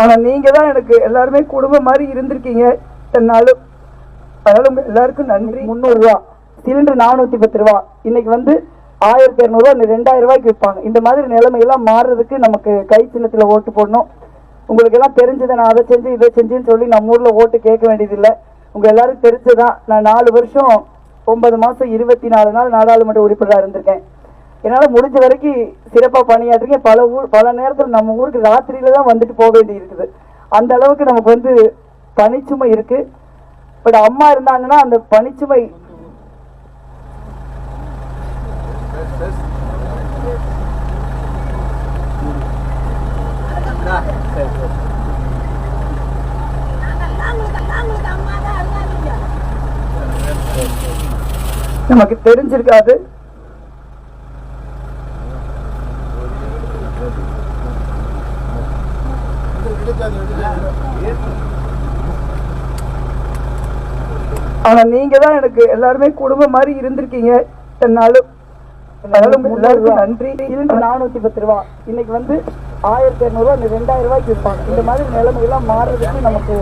ஆனால் நீங்கள் தான் எனக்கு எல்லாருமே குடும்பம் மாதிரி இருந்திருக்கீங்க. என்னாலும் அதனால உங்கள் எல்லாருக்கும் நன்றி. முந்நூறுரூவா. சிலிண்டர் நானூற்றி பத்து ரூபா. இன்னைக்கு வந்து ஆயிரத்தி இரநூறுவா இந்த ரெண்டாயிரம் ரூபாய்க்கு விற்பாங்க. இந்த மாதிரி நிலைமையெல்லாம் மாறுறதுக்கு நமக்கு கை சின்னத்தில் ஓட்டு போடணும். உங்களுக்கு எல்லாம் தெரிஞ்சதை நான் அதை செஞ்சு இதை செஞ்சேன்னு சொல்லி நம்ம ஊரில் ஓட்டு கேட்க வேண்டியதில்லை. உங்கள் எல்லாரும் தெரிஞ்சதான் நான் நாலு வருஷம் ஒன்பது மாதம் இருபத்தி நாலு நாள் நாடாளுமன்ற உறுப்பினராக இருந்திருக்கேன். என்னால் முடிஞ்ச வரைக்கும் சிறப்பாக பணியாற்றுங்க. பல ஊர் பல நேரத்தில் நம்ம ஊருக்கு ராத்திரியில தான் வந்துட்டு போக வேண்டி இருக்குது அந்த அளவுக்கு நமக்கு வந்து பனிச்சுமை இருக்கு. பட் அம்மா இருந்தாங்கன்னா அந்த பனிச்சுமை நமக்கு தெரிஞ்சிருக்காது. ஆனா நீங்க தான் எனக்கு எல்லாருமே குடும்பம் மாதிரி இருந்திருக்கீங்க. என்னாலும் நன்றி. நானூத்தி பத்து ரூபா. இன்னைக்கு வந்து ஆயிரத்தி இரநூறுவா இந்த ரெண்டாயிரம் ரூபாய்க்கு விற்பாங்க. இந்த மாதிரி நிலைமையெல்லாம் மாறுறதுக்கு நமக்கு